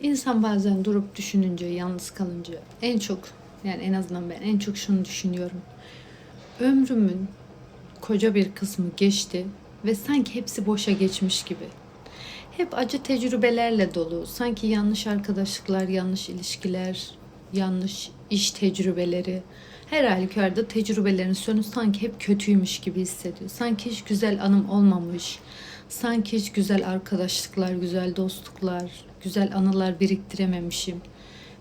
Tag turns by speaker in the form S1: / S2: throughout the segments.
S1: İnsan bazen durup düşününce, yalnız kalınca en çok yani en azından ben en çok şunu düşünüyorum. Ömrümün koca bir kısmı geçti ve sanki hepsi boşa geçmiş gibi. Hep acı tecrübelerle dolu. Sanki yanlış arkadaşlıklar, yanlış ilişkiler, yanlış iş tecrübeleri. Her halükarda tecrübelerin sonu sanki hep kötüymüş gibi hissediyor. Sanki hiç güzel anım olmamış. Sanki hiç güzel arkadaşlıklar, güzel dostluklar, güzel anılar biriktirememişim.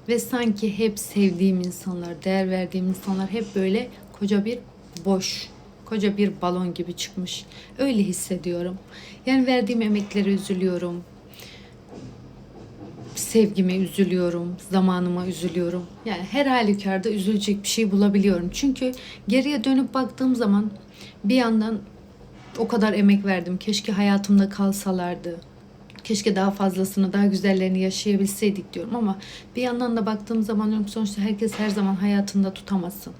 S1: Ve sanki hep sevdiğim insanlar, değer verdiğim insanlar hep böyle koca bir boş, koca bir balon gibi çıkmış. Öyle hissediyorum. Yani verdiğim emeklere üzülüyorum. Sevgime üzülüyorum, zamanıma üzülüyorum. Yani her halükarda üzülecek bir şey bulabiliyorum. Çünkü geriye dönüp baktığım zaman bir yandan o kadar emek verdim. Keşke hayatımda kalsalardı. Keşke daha fazlasını, daha güzellerini yaşayabilseydik diyorum ama bir yandan da baktığım zaman diyorum sonuçta herkes her zaman hayatında tutamazsın.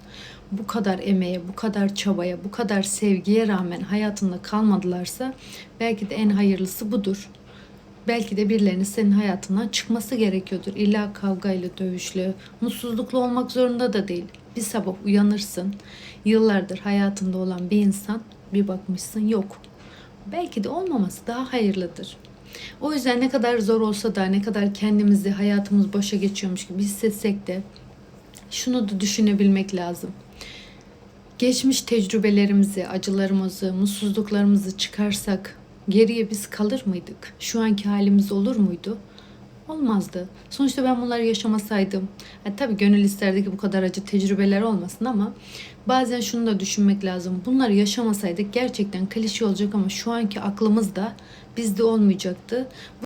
S1: Bu kadar emeğe, bu kadar çabaya, bu kadar sevgiye rağmen hayatında kalmadılarsa belki de en hayırlısı budur. Belki de birilerinin senin hayatından çıkması gerekiyordur. İlla kavgayla, dövüşle, mutsuzlukla olmak zorunda da değil. Bir sabah uyanırsın. Yıllardır hayatında olan bir insan bir bakmışsın yok. Belki de olmaması daha hayırlıdır. O yüzden ne kadar zor olsa da ne kadar kendimizi hayatımız boşa geçiyormuş gibi hissetsek de şunu da düşünebilmek lazım. Geçmiş tecrübelerimizi, acılarımızı, mutsuzluklarımızı çıkarsak geriye biz kalır mıydık? Şu anki halimiz olur muydu? Olmazdı. Sonuçta ben bunları yaşamasaydım, yani tabii gönül isterdi ki bu kadar acı tecrübeler olmasın ama bazen şunu da düşünmek lazım. Bunları yaşamasaydık gerçekten klişe olacak ama şu anki aklımızda bizde olmayacaktı.